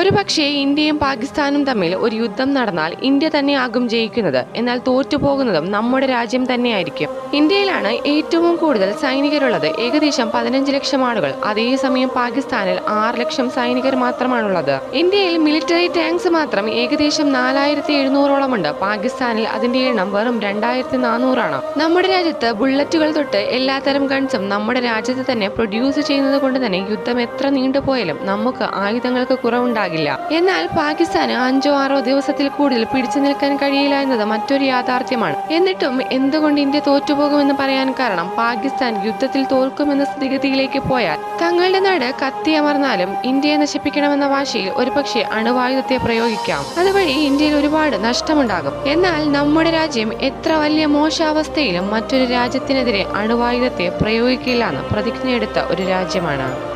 ഒരുപക്ഷെ ഇന്ത്യയും പാകിസ്ഥാനും തമ്മിൽ ഒരു യുദ്ധം നടന്നാൽ ഇന്ത്യ തന്നെയാകും ജയിക്കുന്നത്. എന്നാൽ തോറ്റുപോകുന്നതും നമ്മുടെ രാജ്യം തന്നെയായിരിക്കും. ഇന്ത്യയിലാണ് ഏറ്റവും കൂടുതൽ സൈനികരുള്ളത്. ഏകദേശം പതിനഞ്ച് ലക്ഷം ആളുകൾ. അതേസമയം പാകിസ്ഥാനിൽ ആറ് ലക്ഷം സൈനികർ മാത്രമാണുള്ളത്. ഇന്ത്യയിൽ മിലിറ്ററി ടാങ്ക്സ് മാത്രം ഏകദേശം നാലായിരത്തി എഴുന്നൂറോളമുണ്ട് പാകിസ്ഥാനിൽ അതിന്റെ എണ്ണം വെറും രണ്ടായിരത്തി നാനൂറാണ് നമ്മുടെ രാജ്യത്ത് ബുള്ളറ്റുകൾ തൊട്ട് എല്ലാത്തരം ഗൺസും നമ്മുടെ രാജ്യത്ത് തന്നെ പ്രൊഡ്യൂസ് ചെയ്യുന്നത് കൊണ്ട് തന്നെ യുദ്ധം എത്ര നീണ്ടുപോയാലും നമുക്ക് ആയുധങ്ങൾക്ക് കുറവുണ്ടാകില്ല എന്നാൽ പാകിസ്ഥാന് അഞ്ചോ ആറോ ദിവസത്തിൽ കൂടുതൽ പിടിച്ചു നിൽക്കാൻ കഴിയില്ല എന്നത് മറ്റൊരു യാഥാർത്ഥ്യമാണ്. എന്നിട്ടും എന്തുകൊണ്ട് ഇന്ത്യ തോറ്റുപോകുമെന്ന് പറയാൻ കാരണം പാകിസ്ഥാൻ യുദ്ധത്തിൽ തോൽക്കുമെന്ന സ്ഥിതിഗതിയിലേക്ക് പോയാൽ തങ്ങളുടെ നാട് കത്തിയമർന്നാലും ഇന്ത്യയെ നശിപ്പിക്കണമെന്ന വാശിയിൽ ഒരുപക്ഷെ അണുവായുധത്തെ പ്രയോഗിക്കാം. അതുവഴി ഇന്ത്യയിൽ ഒരുപാട് നഷ്ടമുണ്ടാകും. എന്നാൽ നമ്മുടെ രാജ്യം എത്ര വലിയ മോശാവസ്ഥയിലും മറ്റൊരു രാജ്യത്തിനെതിരെ അണുവായുധത്തെ പ്രയോഗിക്കില്ല എന്ന് പ്രതിജ്ഞയെടുത്ത ഒരു രാജ്യമാണ്.